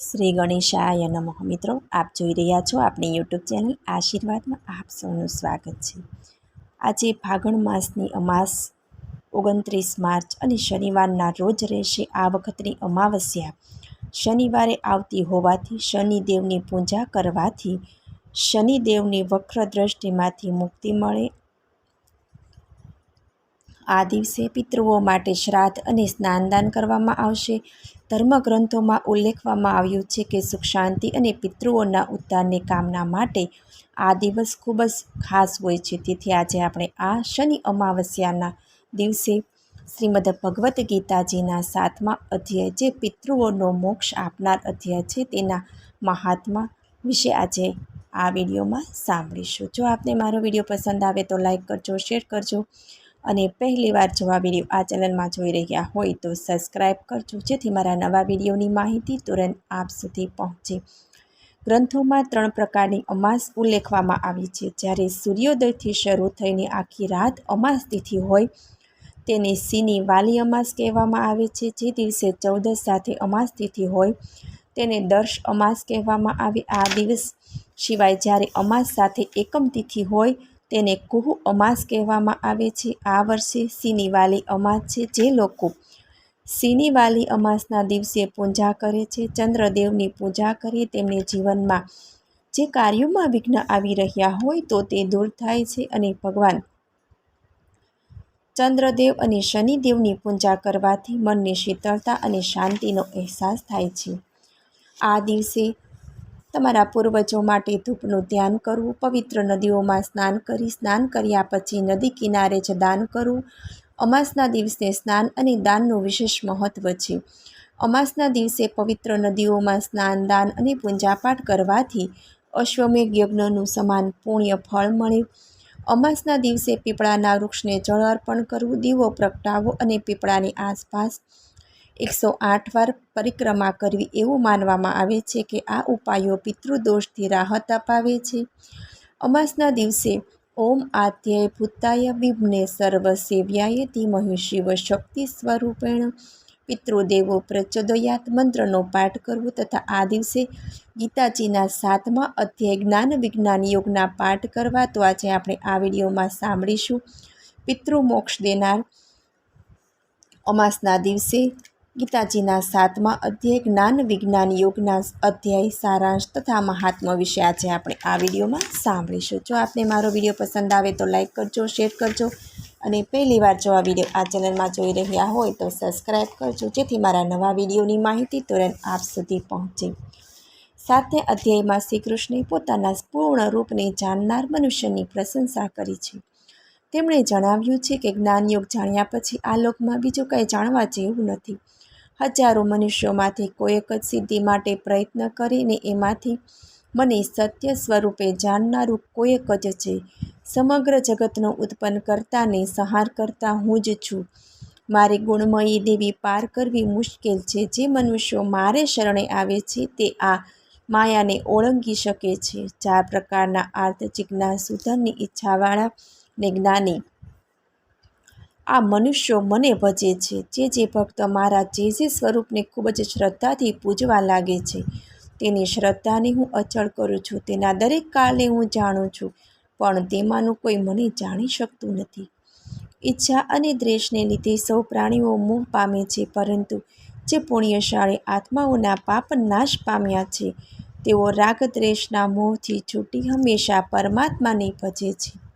શ્રી ગણેશાય નમઃ. મિત્રો, આપ જોઈ રહ્યા છો આપણી યુટ્યુબ ચેનલ આશીર્વાદમાં આપ સૌનું સ્વાગત છે. આજે ફાગણ માસની અમાસ ઓગણત્રીસ માર્ચ અને શનિવારના રોજ રહેશે આ વખતની અમાવસ્યા. શનિવારે આવતી હોવાથી શનિદેવની પૂજા કરવાથી શનિદેવની વક્ર દ્રષ્ટિમાંથી મુક્તિ મળે આ દિવસે પિતૃઓ માટે શ્રાદ્ધ અને સ્નાનદાન કરવામાં આવશે. ધર્મગ્રંથોમાં ઉલ્લેખવામાં આવ્યું છે કે સુખ શાંતિ અને પિતૃઓના ઉદ્ધારની કામના માટે આ દિવસ ખૂબ જ ખાસ હોય છે. તેથી આજે આપણે આ શનિ અમાવસ્યાના દિવસે શ્રીમદ ભગવદ્ ગીતાજીના સાતમા અધ્યાય જે પિતૃઓનો મોક્ષ આપનાર અધ્યાય છે તેના મહાત્મા વિશે આજે આ વિડીયોમાં સાંભળીશું. જો આપને મારો વીડિયો પસંદ આવે તો લાઈક કરજો, શેર કરજો. અને પહેલીવાર જો આ વીડિયો આ ચેનલમાં જોઈ રહ્યા હોય તો સબસ્ક્રાઈબ કરજો, જેથી મારા નવા વિડીયોની માહિતી તુરંત આપ સુધી પહોંચે. ગ્રંથોમાં ત્રણ પ્રકારની અમાસ ઉલ્લેખવામાં આવી છે. જ્યારે સૂર્યોદયથી શરૂ થઈને આખી રાત અમાસ તિથિ હોય, તેને સિની વાલી અમાસ કહેવામાં આવે છે. જે દિવસે ચૌદસ સાથે અમાસ તિથિ હોય, તેને દર્શ અમાસ કહેવામાં આવે. આ દિવસ સિવાય જ્યારે અમાસ સાથે એકમ તિથિ હોય તેને કુહ અમાસ કહેવામાં આવે છે. આ વર્ષે સિનીવાલી અમાસ છે જે લોકો સિનીવાલી અમાસના દિવસે પૂજા કરે છે. ચંદ્રદેવની પૂજા કરી તેમને જીવનમાં જે કાર્યોમાં વિઘ્ન આવી રહ્યા હોય તો તે દૂર થાય છે અને ભગવાન ચંદ્રદેવ અને શનિદેવની પૂજા કરવાથી મનની શીતળતા અને શાંતિનો અહેસાસ થાય છે. આ દિવસે તમારા પૂર્વજો માટે ધૂપનું ધ્યાન કરવું, પવિત્ર નદીઓમાં સ્નાન કરી, સ્નાન કર્યા પછી નદી કિનારે જ દાન કરવું. અમાસના દિવસે સ્નાન અને દાનનું વિશેષ મહત્ત્વ છે. અમાસના દિવસે પવિત્ર નદીઓમાં સ્નાન, દાન અને પૂજાપાઠ કરવાથી અશ્વમેઘ યજ્ઞનું સમાન પુણ્ય ફળ મળે. અમાસના દિવસે પીપળાના વૃક્ષને જળ અર્પણ કરવું, દીવો પ્રગટાવો અને પીપળાની આસપાસ એકસો આઠ વાર પરિક્રમા કરવી એવું માનવામાં આવે છે કે આ ઉપાયો પિતૃદોષથી રાહત અપાવે છે. અમાસના દિવસે ઓમ આધ્યાય ભૂતાય વિભને સર્વ સેવ્યાય ધીમહિ શિવ શક્તિ સ્વરૂપેણ. પિતૃદેવો પ્રચોદયાત મંત્રનો પાઠ કરવો તથા આ દિવસે ગીતાજીના સાતમા અધ્યાય જ્ઞાન વિજ્ઞાન યોગના પાઠ કરવા તો આજે આપણે આ વિડીયોમાં સાંભળીશું. પિતૃ મોક્ષ દેનાર અમાસના દિવસે ગીતાજીના સાતમા અધ્યાય જ્ઞાન વિજ્ઞાન યોગના અધ્યાય સારાંશ તથા મહાત્મા વિશે આજે આપણે આ વિડીયોમાં સાંભળીશું. જો આપને મારો વીડિયો પસંદ આવે તો લાઇક કરજો, શેર કરજો અને પહેલી વાર જો આ વીડિયો આ ચેનલમાં જોઈ રહ્યા હોય તો સબસ્ક્રાઈબ કરજો, જેથી મારા નવા વિડીયોની માહિતી તુરંત આપ સુધી પહોંચે. સાતમે અધ્યાયમાં શ્રી કૃષ્ણે પોતાના પૂર્ણ રૂપને જાણનાર મનુષ્યની પ્રશંસા કરી છે. તેમણે જણાવ્યું છે કે જ્ઞાનયોગ જાણ્યા પછી આ લોકમાં બીજું કંઈ જાણવા જેવું નથી. હજારો મનુષ્યોમાંથી કોઈ એક જ સિદ્ધિ માટે પ્રયત્ન કરીને એમાંથી મને સત્ય સ્વરૂપે જાણનારું કોઈ એક જ છે. સમગ્ર જગતનો ઉત્પન્ન કરતાને સહાર કરતા હું જ છું. મારી ગુણમયી દેવી પાર કરવી મુશ્કેલ છે. જે મનુષ્યો મારે શરણે આવે છે તે આ માયાને ઓળંગી શકે છે. ચાર પ્રકારના આર્થ જિજ્ઞાસુ ધનની ઈચ્છાવાળા ને જ્ઞાની આ મનુષ્યો મને ભજે છે, જે જે ભક્ત મારા જે જે સ્વરૂપને ખૂબ જ શ્રદ્ધાથી પૂજવા લાગે છે. તેની શ્રદ્ધાને હું અચળ કરું છું, તેના દરેક કાળને હું જાણું છું, પણ તેમાંનું કોઈ મને જાણી શકતું નથી. ઈચ્છા અને દ્વેષને લીધે સૌ પ્રાણીઓ મોહ પામે છે, પરંતુ જે પુણ્યશાળી આત્માઓના પાપ નાશ પામ્યા છે, તેઓ રાગ દ્વેષના મોહથી છૂટી હંમેશા પરમાત્માને ભજે છે.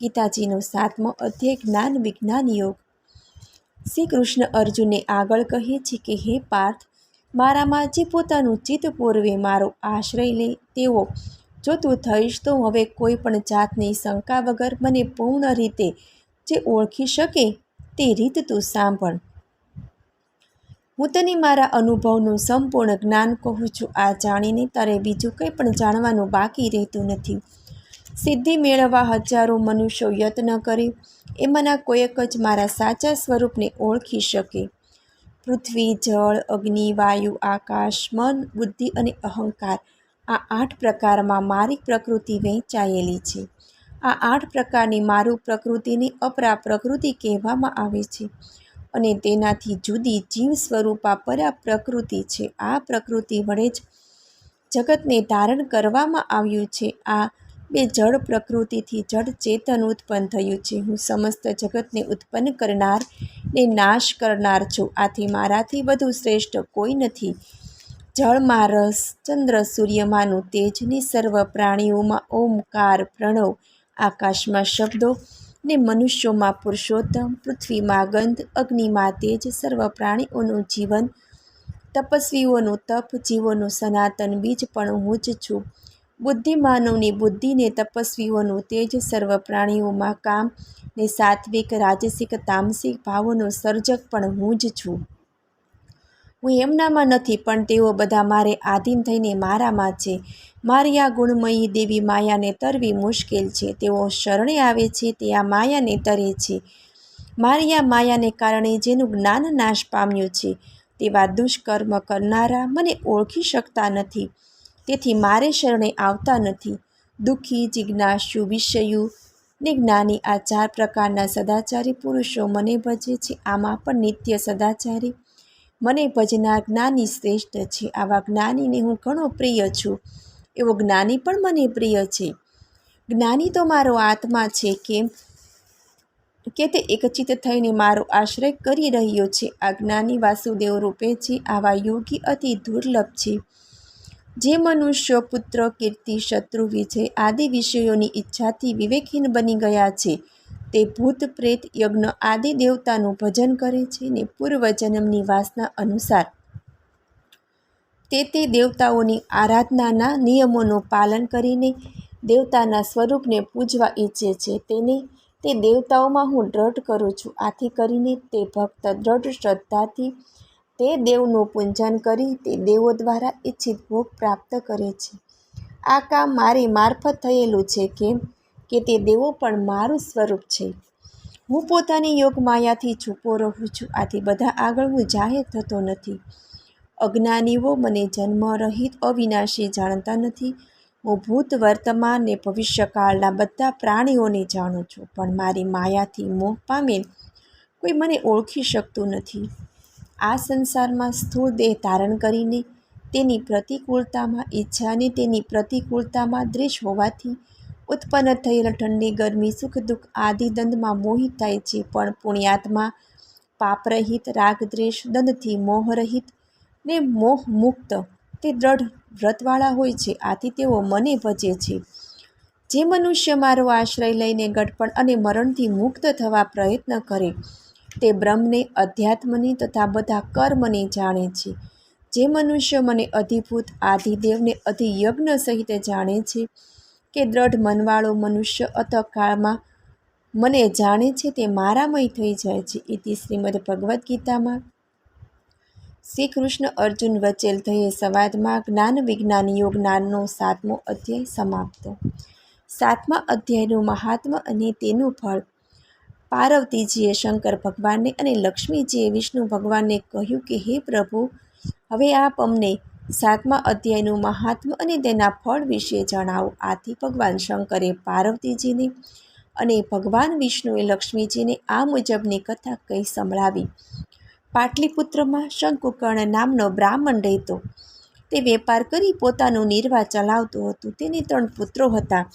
ગીતાજીનો સાતમો અધ્યાય જ્ઞાન વિજ્ઞાન યોગ. શ્રી કૃષ્ણ અર્જુનને આગળ કહે છે કે, હે પાર્થ, મારામાં જે પોતાનું ચિત્ત પૂર્વે મારો આશ્રય લે, તેવો. જો તું થઈશ તો હવે કોઈ પણ જાતની શંકા વગર મને પૂર્ણ રીતે જે ઓળખી શકે તે રીત તું સાંભળ. હું તને મારા અનુભવનું સંપૂર્ણ જ્ઞાન કહું છું. આ જાણીને તારે બીજું કંઈ પણ જાણવાનું બાકી રહેતું નથી. સિદ્ધિ મેળવવા હજારો મનુષ્યો યત્ન કરે, એમાંના કોઈક જ મારા સાચા સ્વરૂપને ઓળખી શકે. પૃથ્વી, જળ, અગ્નિ, વાયુ, આકાશ, મન, બુદ્ધિ અને અહંકાર આ આઠ પ્રકારમાં મારી પ્રકૃતિ વહેંચાયેલી છે. આ આઠ પ્રકારની મારું પ્રકૃતિને અપરા પ્રકૃતિ કહેવામાં આવે છે અને તેનાથી જુદી જીવ સ્વરૂપા પરા પ્રકૃતિ છે. આ પ્રકૃતિ વડે જ જગતને ધારણ કરવામાં આવ્યું છે. આ બે જળ પ્રકૃતિથી જળ ચેતન ઉત્પન્ન થયું છે. હું સમસ્ત જગતને ઉત્પન્ન કરનાર ને નાશ કરનાર છું. આથી મારાથી વધુ શ્રેષ્ઠ કોઈ નથી. જળમાં રસ, ચંદ્ર, સૂર્યમાંનું તેજની સર્વ પ્રાણીઓમાં ઓમકાર, પ્રણવ, આકાશમાં શબ્દો ને મનુષ્યોમાં પુરુષોત્તમ, પૃથ્વીમાં ગંધ, અગ્નિમાં તેજ, સર્વ પ્રાણીઓનું જીવન, તપસ્વીઓનું તપ, જીવોનું સનાતન બીજ પણ હું જ છું. બુદ્ધિમાનવની બુદ્ધિને તપસ્વીઓનું તેજ સર્વ પ્રાણીઓમાં કામ ને સાત્વિક, રાજસિક, તામસિક ભાવોનો સર્જક પણ હું જ છું. હું એમનામાં નથી, પણ તેઓ બધા મારે આધીન થઈને મારામાં છે. મારી આ ગુણમયી દેવી માયાને તરવી મુશ્કેલ છે. તેઓ શરણે આવે છે, તે આ માયાને તરે છે. મારી આ માયાને કારણે જેનું જ્ઞાન નાશ પામ્યું છે, તેવા દુષ્કર્મ કરનારા મને ઓળખી શકતા નથી. તેથી મારે શરણે આવતા નથી. દુઃખી, જિજ્ઞાસુ, વિષયુ ને જ્ઞાની આ ચાર પ્રકારના સદાચારી પુરુષો મને ભજે છે. આમાં પણ નિત્ય સદાચારી. મને ભજનાર જ્ઞાની શ્રેષ્ઠ છે. આવા જ્ઞાનીને હું ઘણો પ્રિય છું. એવો જ્ઞાની પણ મને પ્રિય છે. જ્ઞાની તો મારો આત્મા છે કેમ કે તે એકચિત થઈને મારો આશ્રય કરી રહ્યો છે. આ જ્ઞાની વાસુદેવ રૂપે છે. આવા યોગી અતિ દુર્લભ છે. જે મનુષ્યો, પુત્ર, કીર્તિ, શત્રુ, વિજય આદિ વિષયોની ઈચ્છાથી વિવેકહીન બની ગયા છે. તે ભૂત, પ્રેત, યજ્ઞ આદિ દેવતાનું ભજન કરે છે ને પૂર્વજન્મની વાસના અનુસાર. તે તે દેવતાઓની આરાધનાના નિયમોનું પાલન કરીને દેવતાના સ્વરૂપને પૂજવા ઈચ્છે છે. તેને તે દેવતાઓમાં હું દ્રઢ કરું છું. આથી કરીને તે ભક્ત દ્રઢ શ્રદ્ધાથી તે દેવનું પૂજન કરી તે દેવો દ્વારા ઈચ્છિત ભોગ પ્રાપ્ત કરે છે. આ કામ મારી મારફત થયેલું છે કેમ કે તે દેવો પણ મારું સ્વરૂપ છે. હું પોતાની યોગ માયાથી છૂપો રહું છું. આથી બધા આગળ હું જાહેર થતો નથી. અજ્ઞાનીઓ મને જન્મરહિત અવિનાશી જાણતા નથી. હું ભૂત, વર્તમાન ને ભવિષ્યકાળના બધા પ્રાણીઓને જાણું છું. પણ મારી માયાથી મોહ પામેલ કોઈ મને ઓળખી શકતું નથી. આ સંસારમાં સ્થૂળ દેહ ધારણ કરીને તેની પ્રતિકૂળતામાં ઈચ્છાને તેની પ્રતિકૂળતામાં દ્વેષ હોવાથી ઉત્પન્ન થયેલ ઠંડી, ગરમી સુખ દુઃખ આદિ દંદમાં મોહિત થાય છે. પણ પુણ્યાત્મા, પાપરહિત, રાગદ્વેષ દંદથી મોહરહિત ને મોહ મુક્ત તે દ્રઢ વ્રતવાળા હોય છે. આથી તેઓ મને ભજે છે. જે મનુષ્ય મારો આશ્રય લઈને ગઢપણ અને મરણથી મુક્ત થવા પ્રયત્ન કરે તે બ્રહ્મને, અધ્યાત્મને તથા બધા કર્મને જાણે છે. જે મનુષ્ય મને અધિભૂત આધિદેવને અધિયજ્ઞ સહિત જાણે છે કે દ્રઢ મનવાળો મનુષ્ય અતકાળમાં મને જાણે છે તે મારામય થઈ જાય છે ઇતિ શ્રીમદ ભગવદ્ ગીતામાં. શ્રી કૃષ્ણ અર્જુન વચેલ થયે સંવાદમાં જ્ઞાન વિજ્ઞાન યોગ જ્ઞાનનો સાતમો અધ્યાય સમાપ્ત. સાતમા અધ્યાયનું મહાત્મ અને તેનું ફળ પાર્વતીજીએ શંકર ભગવાનને અને લક્ષ્મીજીએ વિષ્ણુ ભગવાનને કહ્યું કે, હે પ્રભુ, હવે આપ અમને સાતમા અધ્યાયનું મહાત્મ અને તેના ફળ વિશે જણાવો. આથી ભગવાન શંકરે પાર્વતીજીને અને ભગવાન વિષ્ણુએ લક્ષ્મીજીને આ મુજબની કથા કહી સંભળાવી. પાટલીપુત્રમાં શંકુકર્ણ નામનો બ્રાહ્મણ રહેતો. તે વેપાર કરી પોતાનું નિર્વાહ ચલાવતું હતું. તેને ત્રણ પુત્રો હતા.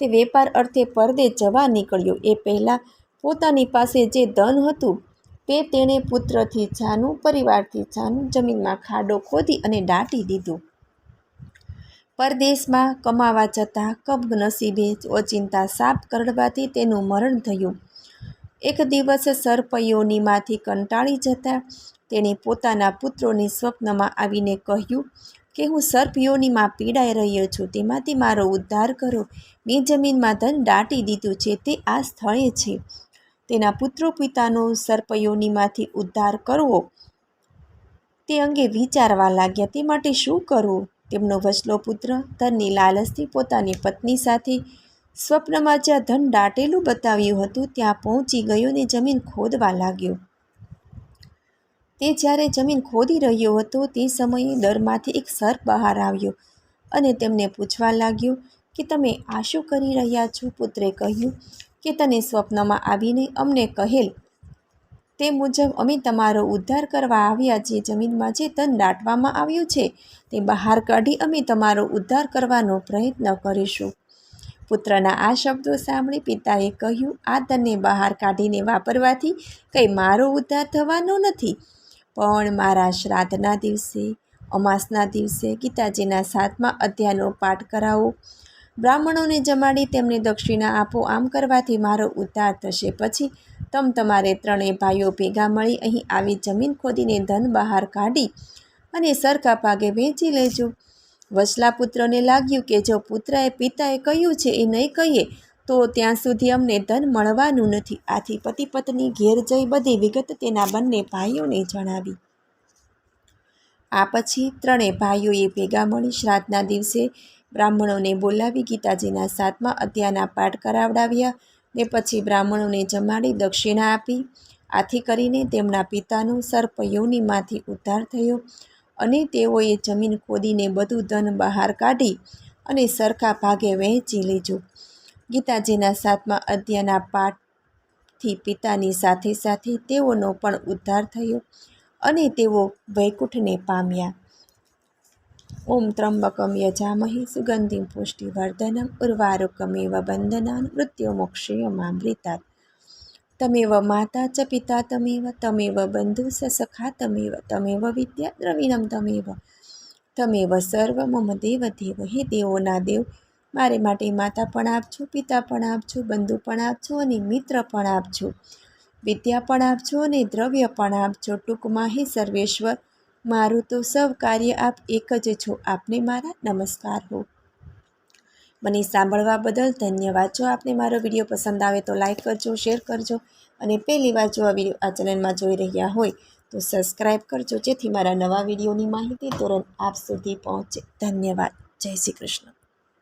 તે વેપાર અર્થે પરદેશ જવા નીકળ્યો. એ પહેલાં પોતાની પાસે જે ધન હતું તે તેણે પુત્રથી જાનું, પરિવારથી જાનું, જમીનમાં ખાડો ખોદી અને દાટી દીધું. પરદેશમાં કમાવા જતાં કમનસીબે ઓચિંતા સાપ કરડવાથી તેનું મરણ થયું. એક દિવસ સર્પયોનીમાંથી કંટાળી જતાં તેણે પોતાના પુત્રોની સ્વપ્નમાં આવીને કહ્યું કે, હું સર્પયોનીમાં પીડાઈ રહ્યો છું. તેમાંથી મારો ઉદ્ધાર કરો. મેં જમીનમાં ધન દાટી દીધું છે. તે આ સ્થળે છે. તેના પુત્રો પિતાનો સર્પયોનીમાંથી ઉદ્ધાર કરવો તે અંગે વિચારવા લાગ્યા, તે માટે શું કરવું તેમનો વચલો પુત્ર ધનની લાલચથી પોતાની પત્ની સાથે સ્વપ્નમાં જ્યાં ધન દાટેલું બતાવ્યું હતું, ત્યાં પહોંચી ગયો ને જમીન ખોદવા લાગ્યો. તે જ્યારે જમીન ખોદી રહ્યો હતો, તે સમયે દરમાંથી એક સર્પ બહાર આવ્યો અને તેમને પૂછવા લાગ્યો કે, તમે આ શું કરી રહ્યા છો? પુત્રે કહ્યું કે તને સ્વપ્નમાં આવીને અમને કહેલ. તે મુજબ અમે તમારો ઉદ્ધાર કરવા આવ્યા જે જમીનમાં જે ધન દાટવામાં આવ્યું છે, તે બહાર કાઢી અમે તમારો ઉદ્ધાર કરવાનો પ્રયત્ન કરીશું. પુત્રના આ શબ્દો સાંભળી પિતાએ કહ્યું, આ ધનને બહાર કાઢીને વાપરવાથી કંઈ મારો ઉદ્ધાર થવાનો નથી. પણ મારા શ્રાદ્ધના દિવસે, અમાસના દિવસે ગીતાજીના સાતમા અધ્યાયનો પાઠ કરાવો. બ્રાહ્મણોને જમાડી તેમને દક્ષિણા આપો, આમ કરવાથી મારો ઉદ્ધાર થશે. પછી તમ તમારે ત્રણેય ભાઈઓ ભેગા મળી અહીં આવી જમીન ખોદીને ધન બહાર કાઢી અને સરખા ભાગે વહેંચી લેજો. વસલા પુત્રને લાગ્યું કે જો પુત્રએ પિતાએ કહ્યું છે એ નહીં કહીએ, તો ત્યાં સુધી અમને ધન મળવાનું નથી. આથી પતિ પત્ની ઘેર જઈ બધી વિગત તેના બંને ભાઈઓને જણાવી. આ પછી ત્રણેય ભાઈઓએ ભેગા મળી શ્રાદ્ધના દિવસે બ્રાહ્મણોને બોલાવી ગીતાજીના સાતમા અધ્યાયના પાઠ કરાવડાવ્યા ને પછી બ્રાહ્મણોને જમાડી દક્ષિણા આપી. આથી કરીને તેમના પિતાનો સર્પ યોનિમાંથી ઉદ્ધાર થયો અને તેઓએ જમીન ખોદીને બધું ધન બહાર કાઢી અને સરખા ભાગે વહેંચી લીધું. ગીતાજીના સાતમા અધ્યાયના પાઠથી પિતાની સાથે સાથે તેઓનો પણ ઉદ્ધાર થયો અને તેઓ વૈકુંઠને પામ્યા. ઓમ ત્રંબકમ યજામહે સુગંધિમ પુષ્ટિવર્ધનમ ઉર્વારુકમેવ બંધનાન મૃત્યુમોક્ષયમામૃતાत् તમેવ માતા ચ પિતા તમેવ તમેવ બંધુ સ સખા તમેવ તમેવ વિદ્યા દ્રવિણમ તમેવ તમેવ સર્વ મમ દેવ દેવ હે દેવોના દેવ મારે માટે માતા પણ આપજો પિતા પણ આપજો બંધુ પણ આપજો અને મિત્ર પણ આપજો વિદ્યા પણ આપજો અને દ્રવ્ય પણ આપજો ટૂંકમાં હે સર્વેશ્વર મારું તો સૌ કાર્ય આપ એક જ છો. આપને મારા નમસ્કાર હો. મને સાંભળવા બદલ ધન્યવાદ. જો આપને મારો વીડિયો પસંદ આવે તો લાઇક કરજો, શેર કરજો અને પહેલી વાર જો આ વીડિયો આ ચેનલમાં જોઈ રહ્યા હોય તો સબસ્ક્રાઈબ કરજો જેથી મારા નવા વિડીયોની માહિતી તુરંત આપ સુધી પહોંચે. ધન્યવાદ. જય શ્રી કૃષ્ણ.